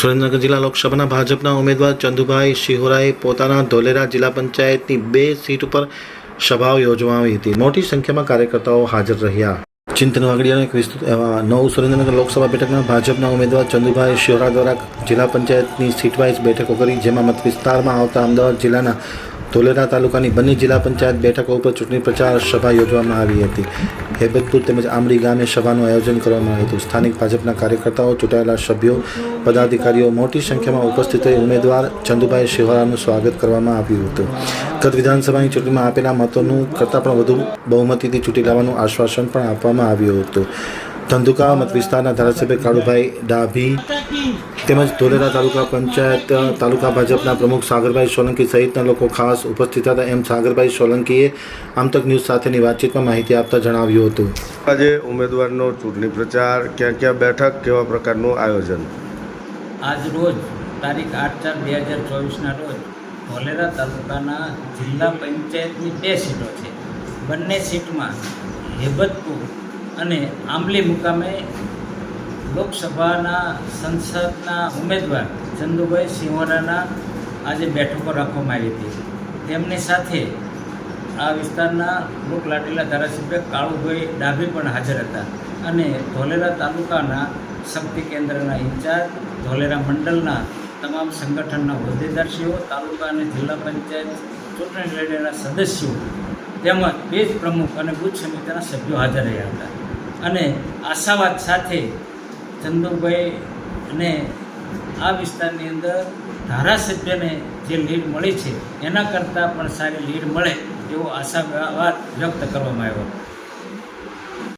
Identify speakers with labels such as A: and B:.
A: સુરેન્દ્રનગર જિલ્લા લોકસભાના ભાજપના ઉમેદવાર ચંદુભાઈ શિહોરાએ પોતાના ધોલેરા જિલ્લા પંચાયતની બે સીટ ઉપર સભાઓ યોજવામાં આવી હતી. મોટી સંખ્યામાં કાર્યકર્તાઓ હાજર રહ્યા. ચિંતન વાગડિયાનો એક વિસ્તૃત એવા નવ સુરેન્દ્રનગર લોકસભા બેઠકના ભાજપના ઉમેદવાર ચંદુભાઈ શિહોરા દ્વારા જિલ્લા પંચાયતની સીટવાઇઝ બેઠકો કરી, જેમાં મતવિસ્તારમાં આવતા અમદાવાદ જિલ્લાના ધોલેરા તાલુકાની બંને જિલ્લા પંચાયત બેઠકો ઉપર ચૂંટણી પ્રચાર સભા યોજવામાં આવી હતી. હેબતપુર તેમજ આમરી ગામે સભાનું આયોજન કરવામાં આવ્યું હતું. સ્થાનિક ભાજપના કાર્યકર્તાઓ, ચૂંટાયેલા સભ્યો, પદાધિકારીઓ મોટી સંખ્યામાં ઉપસ્થિત રહી ઉમેદવાર ચંદુભાઈ શિહોરાનું સ્વાગત કરવામાં આવ્યું હતું. ગત વિધાનસભાની ચૂંટણીમાં આપેલા મતોનું કરતાં પણ વધુ બહુમતીથી ચૂંટી લાવવાનું આશ્વાસન પણ આપવામાં આવ્યું હતું. ધંધુકા મત વિસ્તારના ધારાસભ્ય કાળુભાઈ ડાભી તેમજ ધોલેરા તાલુકા પંચાયત તાલુકા ભાજપના પ્રમુખ સાગરભાઈ સોલંકી સહિતના લોકો ખાસ ઉપસ્થિત હતા. એમ સાગરભાઈ સોલંકીએ આમતક ન્યૂઝ સાથેની વાતચીતમાં માહિતી આપતા જણાવ્યું હતું.
B: આજે ઉમેદવારનો ચૂંટણી પ્રચાર ક્યાં ક્યાં બેઠક કેવા પ્રકારનું આયોજન?
C: આજ રોજ તારીખ આઠ ચાર બે હજાર ચોવીસના રોજ ધોલેરા તાલુકાના જિલ્લા પંચાયતની બે સીટો છે. બંને સીટમાં હેબતપુર અને આંબલી મુકામે લોકસભાના સંસદના ઉમેદવાર ચંદુભાઈ સિંહોરાના આજે બેઠકો રાખવામાં આવી હતી. તેમની સાથે આ વિસ્તારના લોકલાટીલા ધારાસભ્ય કાળુભાઈ ડાભી પણ હાજર હતા અને ધોલેરા તાલુકાના શક્તિ કેન્દ્રના ઇન્ચાર્જ, ધોલેરા મંડળના તમામ સંગઠનના હોદ્દેદારશ્રીઓ, તાલુકા અને જિલ્લા પંચાયત ચૂંટણી લડેલા સદસ્યો તેમજ બેજ પ્રમુખ અને બુથ સમિતિના સભ્યો હાજર રહ્યા હતા. અને આશાવાદ સાથે ચંદુભાઈ અને આ વિસ્તારની અંદર ધારાસભ્યને જે લીડ મળી છે, એના કરતાં પણ સારી લીડ મળે એવો આશાવાદ વ્યક્ત કરવામાં આવ્યો.